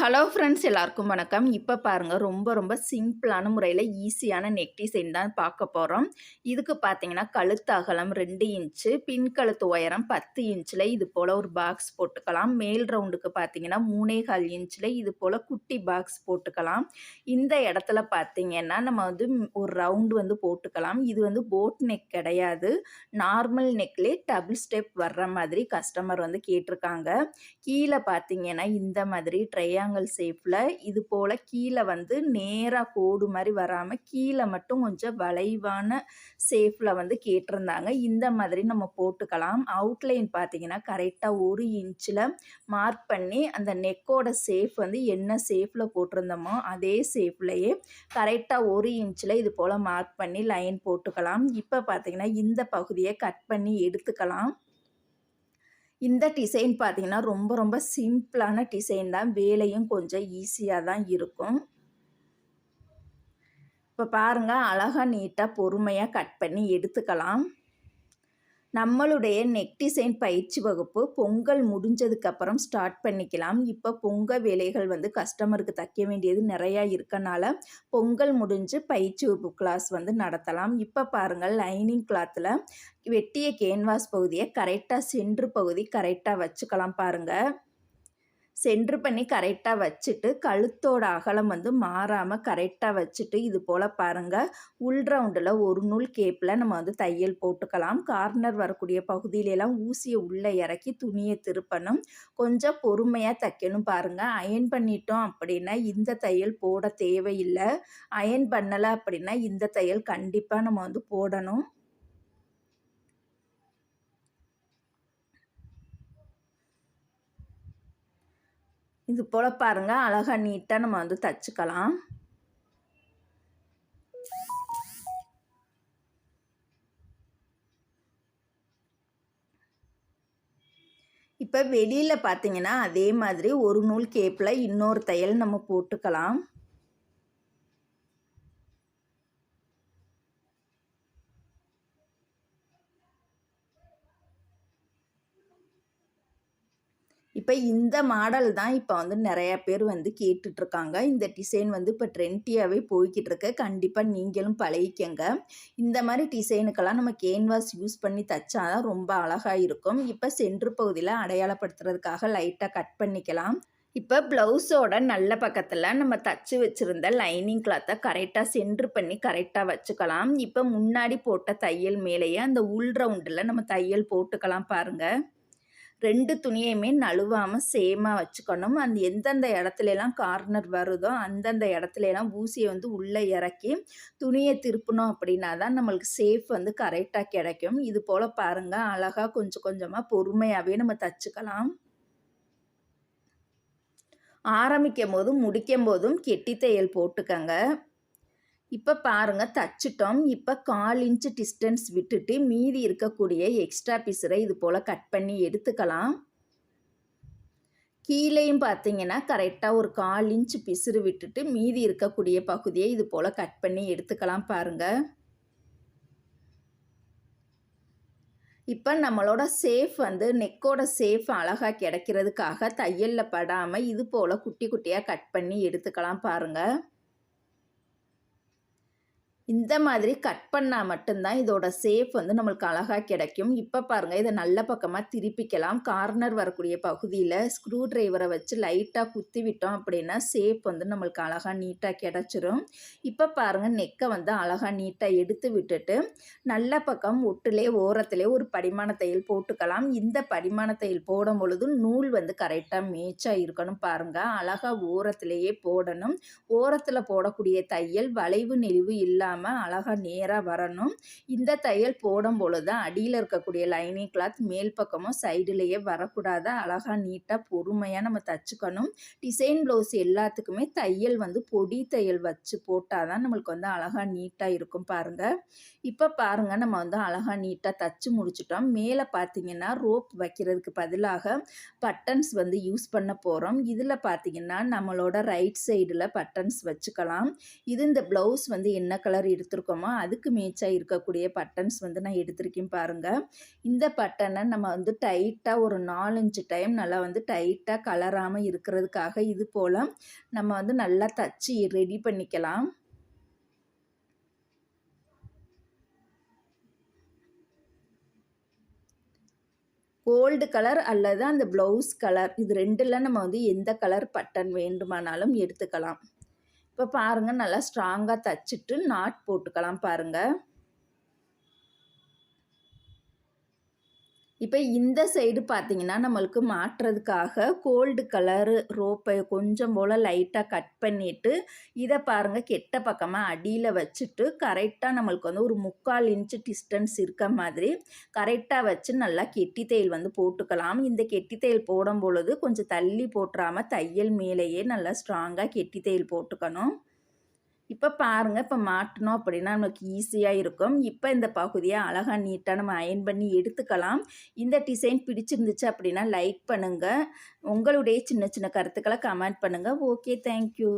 Hello friends எல்லாருக்கும் வணக்கம். இப்போ பாருங்கள் ரொம்ப ரொம்ப சிம்பிளான முறையில் ஈஸியான நெக் டிசைன் தான் பார்க்க போகிறோம் இதுக்கு பார்த்தீங்கன்னா கழுத்து அகலம் ரெண்டு இன்ச்சு பின் கழுத்து உயரம் பத்து இன்ச்சில் இது போல் ஒரு பாக்ஸ் போட்டுக்கலாம். மேல் ரவுண்டுக்கு பார்த்தீங்கன்னா மூணே கால் இன்ச்சில் இது போல் குட்டி பாக்ஸ் போட்டுக்கலாம். இந்த இடத்துல பார்த்தீங்கன்னா நம்ம வந்து ஒரு ரவுண்டு வந்து போட்டுக்கலாம். இது வந்து போட் நெக் கிடையாது. நார்மல் நெக்லே டபுள் ஸ்டெப் வர்ற மாதிரி கஸ்டமர் வந்து கேட்டிருக்காங்க. கீழே பார்த்தீங்கன்னா இந்த மாதிரி ட்ரையாங்கிள் ஷேப்பில் இது போல் கீழே வந்து நேராக கோடு மாதிரி வராமல் கீழே மட்டும் கொஞ்சம் வளைவான ஷேப்பில் வந்து கேட்டிருந்தாங்க. இந்த மாதிரி நம்ம போட்டுக்கலாம். அவுட்லைன் பார்த்தீங்கன்னா கரெக்டாக ஒரு இன்ச்சில் மார்க் பண்ணி அந்த நெக்கோட ஷேப் வந்து என்ன ஷேப்பில் போட்டிருந்தோமோ அதே ஷேப்லேயே கரெக்டாக ஒரு இன்ச்சில் இது போல் மார்க் பண்ணி லைன் போட்டுக்கலாம். இப்போ பார்த்தீங்கன்னா இந்த பகுதியை கட் பண்ணி எடுத்துக்கலாம். இந்த டிசைன் பார்த்தீங்கன்னா ரொம்ப ரொம்ப சிம்பிளான டிசைன் தான். வேலையும் கொஞ்சம் ஈஸியாக தான் இருக்கும். இப்போ பாருங்கள் அழகாக நீட்டாக பொறுமையாக கட் பண்ணி எடுத்துக்கலாம். நம்மளுடைய நெக் டிசைன் பயிற்சி வகுப்பு பொங்கல் முடிஞ்சதுக்கப்புறம் ஸ்டார்ட் பண்ணிக்கலாம். இப்போ பொங்கல் வேலைகள் வந்து கஸ்டமருக்கு தைக்க வேண்டியது நிறையா இருக்கனால பொங்கல் முடிஞ்சு பயிற்சி வகுப்பு கிளாஸ் வந்து நடத்தலாம். இப்போ பாருங்கள் லைனிங் கிளாத்தில் வெட்டிய கேன்வாஸ் பகுதியை கரெக்டாக சென்று பகுதி கரெக்டாக வச்சுக்கலாம் பாருங்கள் சென்ட்ரு பண்ணி கரெக்டாக வச்சுட்டு கழுத்தோட அகலம் வந்து மாறாமல் கரெக்டாக வச்சுட்டு இது போல் பாருங்கள் உள் ரவுண்டில் ஒரு நூல் கேப்பில் நம்ம வந்து தையல் போட்டுக்கலாம். கார்னர் வரக்கூடிய பகுதியிலெல்லாம் ஊசியை உள்ளே இறக்கி துணியை திருப்பணும். கொஞ்சம் பொறுமையாக தைக்கணும் பாருங்கள் அயன் பண்ணிட்டோம் அப்படின்னா இந்த தையல் போட தேவையில்லை. அயன் பண்ணலை அப்படின்னா இந்த தையல் கண்டிப்பாக நம்ம வந்து போடணும். இது போல் பாருங்கள் அழகாக நீட்டாக நம்ம வந்து தச்சுக்கலாம். இப்போ வெளியில் பார்த்தீங்கன்னா அதே மாதிரி ஒரு நூல் கேப்பில் இன்னொரு தையல் நம்ம போட்டுக்கலாம். இப்போ இந்த மாடல் தான் இப்போ வந்து நிறையா பேர் வந்து கேட்டுட்ருக்காங்க. இந்த டிசைன் வந்து இப்போ ட்ரெண்டியாகவே போய்கிட்டு இருக்கு கண்டிப்பாக நீங்களும் பழகிக்கங்க. இந்த மாதிரி டிசைனுக்கெல்லாம் நம்ம கேன்வாஸ் யூஸ் பண்ணி தைச்சா தான் ரொம்ப அழகாக இருக்கும். இப்போ சென்ட்ரு பகுதியில் அடையாளப்படுத்துறதுக்காக லைட்டாக கட் பண்ணிக்கலாம். இப்போ ப்ளவுஸோட நல்ல பக்கத்தில் நம்ம தச்சு வச்சுருந்த லைனிங் கிளாத்தை கரெக்டாக சென்ட்ரு பண்ணி கரெக்டாக வச்சுக்கலாம். இப்போ முன்னாடி போட்ட தையல் மேலேயே அந்த உள் ரவுண்டில் நம்ம தையல் போட்டுக்கலாம் பாருங்கள் ரெண்டு துணியுமே நழுவாமல் சேமாக வச்சுக்கணும். அந்த எந்தெந்த இடத்துலலாம் கார்னர் வருதோ அந்தந்த இடத்துலலாம் ஊசியை வந்து உள்ளே இறக்கி துணியை திருப்பினோம் அப்படின்னா தான் நம்மளுக்கு சேஃப் வந்து கரெக்டாக கிடைக்கும். இது போல் பாருங்கள் அழகாக கொஞ்சம் கொஞ்சமாக பொறுமையாகவே நம்ம தச்சுக்கலாம். ஆரம்பிக்கும் போதும் முடிக்கும் போதும் கெட்டி தையல் போட்டுக்கங்க. இப்போ பாருங்கள் தச்சுட்டோம். இப்போ கால் இன்ச்சு டிஸ்டன்ஸ் விட்டுட்டு மீதி இருக்கக்கூடிய எக்ஸ்ட்ரா பீஸரை இது போல் கட் பண்ணி எடுத்துக்கலாம். கீழேயும் பார்த்தீங்கன்னா கரெக்டாக ஒரு கால் இன்ச்சு பிசுறு விட்டுட்டு மீதி இருக்கக்கூடிய பகுதியை இது போல் கட் பண்ணி எடுத்துக்கலாம் பாருங்கள் இப்போ நம்மளோட சேஃப் வந்து நெக்கோட சேஃப் அழகாக கிடைக்கிறதுக்காக தையலில் படாமல் இது போல் குட்டி குட்டியாக கட் பண்ணி எடுத்துக்கலாம் பாருங்கள் இந்த மாதிரி கட் பண்ணால் மட்டும்தான் இதோட சேஃப் வந்து நம்மளுக்கு அழகாக கிடைக்கும். இப்போ பாருங்கள் இதை நல்ல பக்கமாக திருப்பிக்கலாம். கார்னர் வரக்கூடிய பகுதியில் ஸ்க்ரூ ட்ரைவரை வச்சு லைட்டாக குத்தி விட்டோம் அப்படின்னா சேஃப் வந்து நம்மளுக்கு அழகாக நீட்டாக கிடச்சிரும். இப்போ பாருங்கள் நெக்கை வந்து அழகாக நீட்டாக எடுத்து விட்டுட்டு நல்ல பக்கம் ஒட்டுலே ஓரத்துலேயே ஒரு படிமான தையல் போட்டுக்கலாம். இந்த படிமான தையல் போடும் பொழுது நூல் வந்து கரெக்டாக மேய்ச்சாக இருக்கணும் பாருங்கள் அழகாக ஓரத்துலேயே போடணும். ஓரத்தில் போடக்கூடிய தையல் வளைவு நெளிவு இல்லாமல் இல்லாமல் அழகாக நேராக வரணும். இந்த தையல் போடும் பொழுது தான் அடியில் இருக்கக்கூடிய லைனிங் கிளாத் மேல் பக்கமும் சைடுலேயே வரக்கூடாது. அழகாக நீட்டாக பொறுமையாக நம்ம தச்சுக்கணும். டிசைன் ப்ளவுஸ் எல்லாத்துக்குமே தையல் வந்து பொடி தையல் வச்சு போட்டால் தான் நம்மளுக்கு வந்து அழகாக நீட்டாக இருக்கும் பாருங்கள் இப்போ பாருங்கள் நம்ம வந்து அழகாக நீட்டாக தச்சு முடிச்சிட்டோம். மேலே பார்த்தீங்கன்னா ரோப் வைக்கிறதுக்கு பதிலாக பட்டன்ஸ் வந்து யூஸ் பண்ண போகிறோம் இதில் பார்த்தீங்கன்னா நம்மளோட ரைட் சைடில் பட்டன்ஸ் வச்சுக்கலாம். இது இந்த ப்ளவுஸ் வந்து என்ன கலர் கலர் எடுத்திருக்கோமோ அதுக்கு மேட்சாக இருக்கக்கூடிய பட்டன்ஸ் வந்து நான் எடுத்திருக்கேன் பாருங்கள் இந்த பட்டனை நம்ம வந்து டைட்டாக ஒரு நாலஞ்சு டைம் நல்லா வந்து டைட்டாக கலராமல் இருக்கிறதுக்காக இது போல் நம்ம வந்து நல்லா தச்சு ரெடி பண்ணிக்கலாம். கோல்டு கலர் அல்லது அந்த ப்ளவுஸ் கலர் இது ரெண்டில் நம்ம வந்து எந்த கலர் பட்டன் வேண்டுமானாலும் எடுத்துக்கலாம். இப்போ பாருங்கள் நல்லா ஸ்ட்ராங்காக தச்சுட்டு நாட் போட்டுக்கலாம் பாருங்கள் இப்போ இந்த சைடு பார்த்தீங்கன்னா நம்மளுக்கு மாற்றுறதுக்காக கோல்டு கலரு ரோப்பை கொஞ்சம் போல் லைட்டாக கட் பண்ணிவிட்டு இதை பாருங்கள் கெட்ட பக்கமாக அடியில் வச்சுட்டு கரெக்டாக நம்மளுக்கு வந்து ஒரு முக்கால் இன்ச்சு டிஸ்டன்ஸ் இருக்க மாதிரி கரெக்டாக வச்சு நல்லா கெட்டி தையல் வந்து போட்டுக்கலாம். இந்த கெட்டி தையல் போடும் பொழுது கொஞ்சம் தள்ளி போட்டுறாமல் தையல் மேலேயே நல்லா ஸ்ட்ராங்காக கெட்டி தையல் போட்டுக்கணும். இப்போ பாருங்கள் இப்போ மாட்டினோம் அப்படின்னா நமக்கு ஈஸியாக இருக்கும். இப்போ இந்த பகுதியை அழகாக நீட்டாக நம்ம அயன் பண்ணி எடுத்துக்கலாம். இந்த டிசைன் பிடிச்சிருந்துச்சு அப்படின்னா லைக் பண்ணுங்கள் உங்களுடைய சின்ன சின்ன கருத்துக்களை கமெண்ட் பண்ணுங்கள் ஓகே தேங்க்யூ